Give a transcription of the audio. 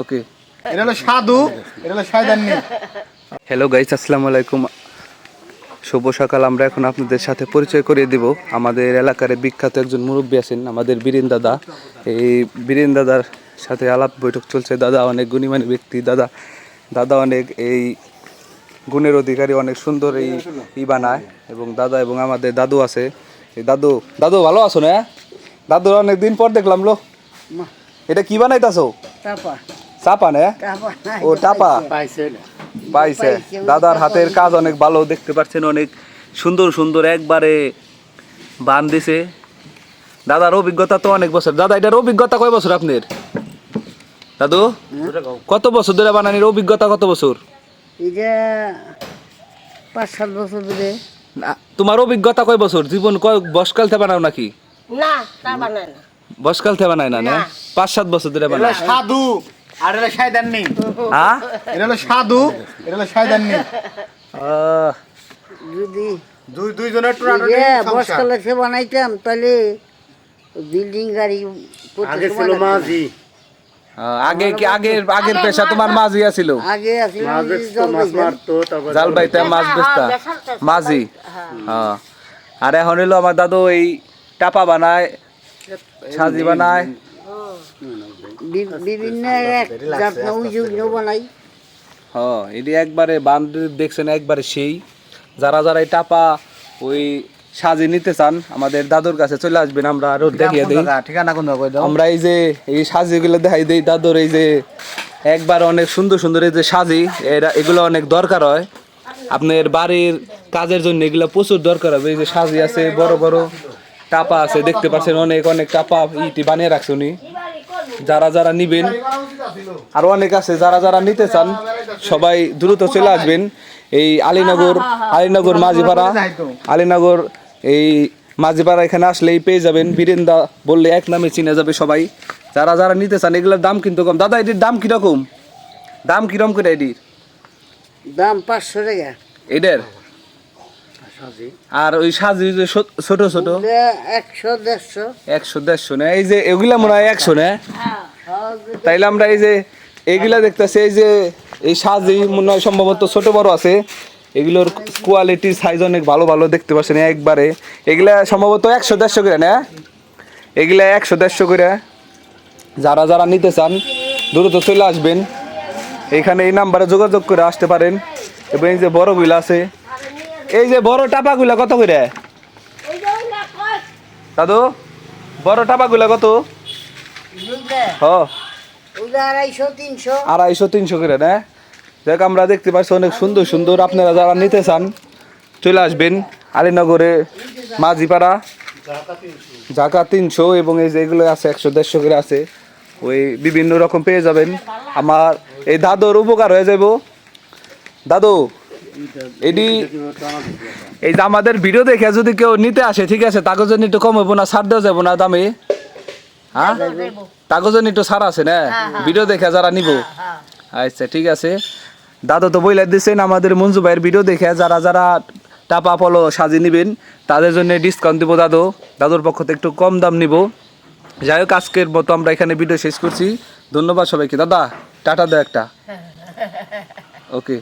ওকে এটা হলো সাধু এটা হলো সাইদান্নি হ্যালো গাইস আসসালামু আলাইকুম। শুভ সকাল আমরা এখন আপনাদের সাথে পরিচয় করিয়ে দিব। আমাদের এলাকার বিখ্যাত একজন মুরব্বী আছেন আমাদের বীরেন দাদা। এই বীরেন দাদার সাথে আলাপ বৈঠক চলছে। দাদা অনেক গুণীমানী ব্যক্তি দাদা দাদা অনেক এই গুণের অধিকারী অনেক সুন্দর এই ই বানায়। এবং দাদা এবং আমাদের দাদু আছে। এই দাদু দাদু ভালো আছো না? দাদু অনেক দিন পর দেখলাম লো। এটা কি বানাইতাছো? টাপা চাপা না? টাপা ও টাপা পাইছে। পাইছে দাদার হাতের কাজ অনেক ভালো দেখতে পাচ্ছেন অনেক সুন্দর সুন্দর একবারে বান দিছে দাদার অভিজ্ঞতা তো অনেক বছর। দাদা এটার অভিজ্ঞতা কয় বছর আপনার? দাদু কত বছর ধরে বানানির অভিজ্ঞতা কত বছর? এটা পাঁচ সাত বছর ধরে। তোমার অভিজ্ঞতা কয় বছর? জীবন কয় বসকাল থেকে বানাও নাকি? না তা বানায় না। বসকাল থেকে বানায় না না? পাঁচ সাত বছর ধরে হলো বানায় সাধু। আর এটা হলো সাইদান্নি হ্যাঁ এটা হলো সাধু। এটা হলো সাইদান্নি আহ, যদি দুই দুইজনের যে টুর্নামেন্ট বসকালে সে বানাইতাম তাহলে বিল্ডিং গাড়ি আগে ছিল। মাঝি। আগে কি আগের আগের পেশা তোমার মাঝি আছিল? আগে আসলে মাছ বেচতো মাছ মারতো তারপর জাল বাইতে মাছ বেচতা? বেসাল মাঝি? হ্যাঁ। আর এখন হইল আমার দাদু এই টাপা বানায় সাজি বানায়। বিভিন্ন বানাই হ্যাঁ এটি একবারে দেখছেন একবারে সেই। যারা যারা এই টাপা ওই সাজি নিতে চান আমাদের দাদুর কাছে চলে আসবেন আমরা আরও দেখিয়ে দিই। ঠিকানা কোন কই দাও আমরা এই যে এই সাজিগুলো দেখাই দিই দাদুর এই যে একবার অনেক সুন্দর সুন্দর এই যে সাজি এরা এগুলো অনেক দরকার হয়। আপনার বাড়ির কাজের জন্য এগুলো প্রচুর দরকার হবে এই যে সাজি আছে বড় বড়। টাপা আছে দেখতে পাচ্ছেন অনেক অনেক টাপা ইটি বানিয়ে রাখছে উনি। যারা যারা নিবেন আর অনেক আছে যারা যারা নিতে চান সবাই দ্রুত চলে আসবেন। এই আলীনগর আলীনগর মাঝিপাড়া আলীনগর এই মাঝিপাড়া এখানে আসলেই পেয়ে যাবেন। বীরেন্দা বললে এক নামে চিনে যাবে সবাই। যারা যারা নিতে চান এগুলোর দাম কিন্তু কম। দাদা এটির দাম কীরকম? দাম কীরকম করে এটির? দাম পাঁচশো টাকা। এটার আর ওই সাজি যে ছোট ছোট একশো দেড়শো। একশো দেড়শো না? এই যে এগুলা মনে হয় একশো না? তাইলে আমরা এই যে এইগুলা দেখতেছি এই যে এই সাজি মনে হয় সম্ভবত ছোট বড় আছে। এগুলোর কোয়ালিটি সাইজ অনেক ভালো ভালো দেখতে পাচ্ছেন একবারে। এগুলা সম্ভবত একশো দেড়শো করে না? এগুলা একশো দেড়শো করে। যারা যারা নিতে চান দ্রুত চলে আসবেন। এখানে এই নাম্বারে যোগাযোগ করে আসতে পারেন। এবং এই যে বড়গুলো আছে এই যে বড় টাপাগুলা কত করে? দাদু, বড় টাপাগুলা কত? আড়াইশো, তিনশো করে, না? দেখ, আমরা দেখতে পাচ্ছি অনেক সুন্দর সুন্দর। আপনারা যারা নিতে চান, চলে আসবেন আলীনগরে, মাঝিপাড়া। জাকা তিনশো এবং এই যে এগুলো আছে, একশো, দেড়শো করে আছে। ওই বিভিন্ন রকম পেয়ে যাবেন। আমার এই দাদুর উপকার হয়ে যাব দাদু এটি এই যে আমাদের ভিডিও দেখে যদি কেউ নিতে আসে ঠিক আছে তাকে জন্য একটু কম হব না ছাড় দেওয়া যাব না দামে। হ্যাঁ? তাকে জন্য একটু ছাড় আছে না? ভিডিও দেখে যারা নিব। আচ্ছা ঠিক আছে। দাদু তো বইলা দিচ্ছেন আমাদের মঞ্জু ভাইয়ের ভিডিও দেখে যারা যারা টাপা পলো সাজিয়ে নিবেন তাদের জন্য ডিসকাউন্ট দিব দাদু। দাদুর পক্ষ থেকে একটু কম দাম নিব। যাই হোক আজকের মতো আমরা এখানে ভিডিও শেষ করছি। ধন্যবাদ সবাইকে। দাদা টাটা দাও একটা। ওকে